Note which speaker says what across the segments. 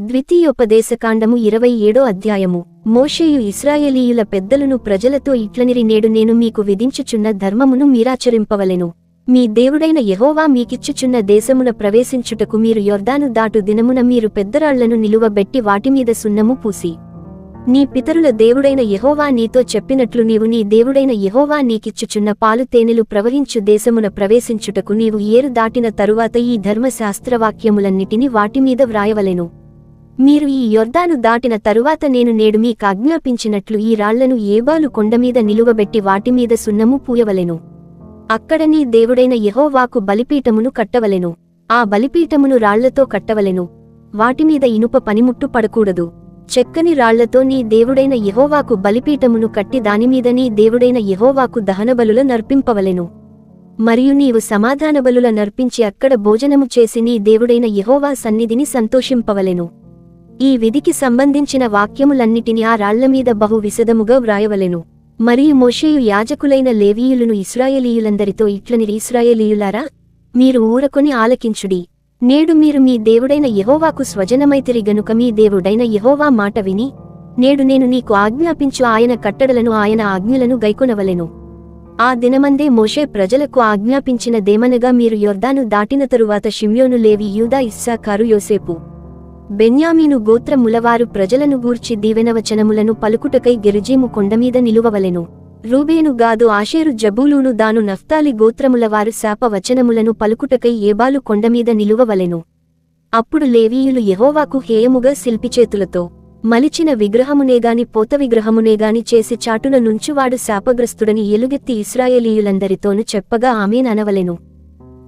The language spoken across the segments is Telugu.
Speaker 1: ద్వితీయోపదేశకాండము ఇరవై ఏడో అధ్యాయము. మోషేయు ఇస్రాయేలీయుల పెద్దలను ప్రజలతో ఇట్లనిరి నేడు నేను మీకు విధించుచున్న ధర్మమును మీరాచరింపవలెను. మీ దేవుడైన యెహోవా మీకిచ్చుచున్న దేశమున ప్రవేశించుటకు మీరు యొర్దాను దాటు దినమున మీరు పెద్దరాళ్ళను నిలువబెట్టి వాటిమీద సున్నము పూసి. నీ పితరుల దేవుడైన యహోవా నీతో చెప్పినట్లు నీవు నీ దేవుడైన యహోవా నీకిచ్చుచున్న పాలు తేనెలు ప్రవహించు దేశమున ప్రవేశించుటకు నీవు ఏరు దాటిన తరువాత ఈ ధర్మశాస్త్రవాక్యములన్నిటిని వాటిమీద వ్రాయవలెను. మీరు ఈ యొర్దాను దాటిన తరువాత నేను నేడు మీకాజ్ఞాపించినట్లు ఈ రాళ్ళను ఏబాలు కొండమీద నిలువబెట్టి వాటిమీద సున్నము పూయవలెను. అక్కడ నీ దేవుడైన యహోవాకు బలిపీఠమును కట్టవలెను. ఆ బలిపీఠమును రాళ్ళతో కట్టవలెను. వాటిమీద ఇనుప పనిముట్టు పడకూడదు. చెక్కని రాళ్ళతో నీ దేవుడైన యహోవాకు బలిపీఠమును కట్టి దానిమీద నీ దేవుడైన యహోవాకు దహనబలుల నర్పింపవలెను. మరియు నీవు సమాధానబలుల నర్పించి అక్కడ భోజనము చేసి నీ దేవుడైన యహోవా సన్నిధిని సంతోషింపవలెను. ఈ విధికి సంబంధించిన వాక్యములన్నిటిని ఆ రాళ్ళమీద బహు విశదముగా వ్రాయవలెను. మరియు మోషేయు యాజకులైన లేవీయులను ఇస్రాయేలీయులందరితో ఇట్లనిరి ఇస్రాయేలీయులారా మీరు ఊరకొని ఆలకించుడి. నేడు మీరు మీ దేవుడైన యెహోవాకు స్వజనమైతిరి గనుక మీ దేవుడైన యెహోవా మాట విని నేడు నేను నీకు ఆజ్ఞాపించు ఆయన కట్టడలను ఆయన ఆజ్ఞలను గైకొనవలెను. ఆ దినమందే మోషే ప్రజలకు ఆజ్ఞాపించిన దేమనగా మీరు యొర్దాను దాటిన తరువాత షిమ్యోను లేవి యూదా ఇస్సాకారు యోసేపు బెన్యామీను గోత్రములవారు ప్రజలను గూర్చి దీవెనవచనములను పలుకుటకై గెరిజీము కొండమీద నిలువవలెను. రూబేను గాదు ఆషేరు జబూలూను దాను నఫ్తాలి గోత్రములవారు శాపవచనములను పలుకుటకై ఏబాలు కొండమీద నిలువవలెను. అప్పుడు లేవీయులు యహోవాకు హేయముగా శిల్పిచేతులతో మలిచిన విగ్రహమునేగాని పోత విగ్రహమునేగాని చేసి చాటున నుంచువాడు శాపగ్రస్తుడని ఎలుగెత్తి ఇస్రాయేలీయులందరితోను చెప్పగా ఆమెననవలెను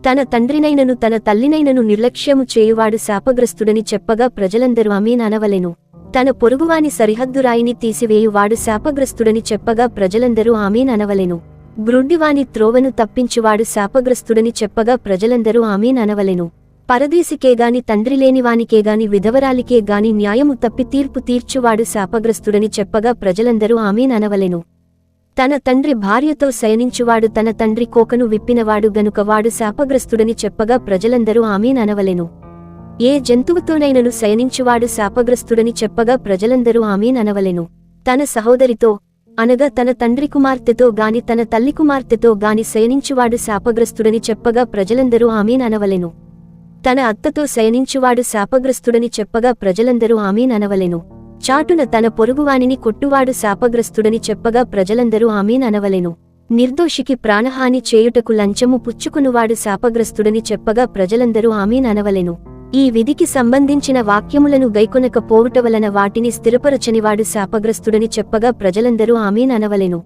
Speaker 1: తన తండ్రినైనను తన తల్లినైనను నిర్లక్ష్యము చేయువాడు శాపగ్రస్తుడని చెప్పగా ప్రజలందరూ ఆమెననవలెను తన పొరుగువాని సరిహద్దురాయిని తీసివేయువాడు శాపగ్రస్తుడని చెప్పగా ప్రజలందరూ ఆమెననవలెను గ్రుడ్డివాని త్రోవను తప్పించువాడు శాపగ్రస్తుడని చెప్పగా ప్రజలందరూ ఆమెననవలెను పరదేశికేగాని తండ్రిలేనివానికేగాని విధవరాలికే గాని న్యాయము తప్పి తీర్పు తీర్చువాడు శాపగ్రస్తుడని చెప్పగా ప్రజలందరూ ఆమెననవలెను తన తండ్రి భార్యతో శయనించువాడు తన తండ్రి కోకను విప్పినవాడు గనుక వాడు శాపగ్రస్తుడని చెప్పగా ప్రజలందరూ ఆమెననవలెను ఏ జంతువుతోనైనను శయనించువాడు శాపగ్రస్తుడని చెప్పగా ప్రజలందరూ ఆమెననవలెను తన సహోదరితో అనగా తన తండ్రి కుమార్తెతో గాని తన తల్లి కుమార్తెతో గాని శయనించువాడు శాపగ్రస్తుడని చెప్పగా ప్రజలందరూ ఆమెననవలెను తన అత్తతో శయనించువాడు శాపగ్రస్తుడని చెప్పగా ప్రజలందరూ ఆమెననవలెను చాటున తన పొరుగువానిని కొట్టువాడు శాపగ్రస్తుడని చెప్పగా ప్రజలందరూ ఆమెననవలెను నిర్దోషికి ప్రాణహాని చేయుటకు లంచము పుచ్చుకునువాడు శాపగ్రస్తుడని చెప్పగా ప్రజలందరూ ఆమెననవలెను ఈ విధికి సంబంధించిన వాక్యములను గైకొనక పోవుట వలన వాటిని స్థిరపరచనివాడు శాపగ్రస్తుడని చెప్పగా ప్రజలందరూ ఆమెననవలెను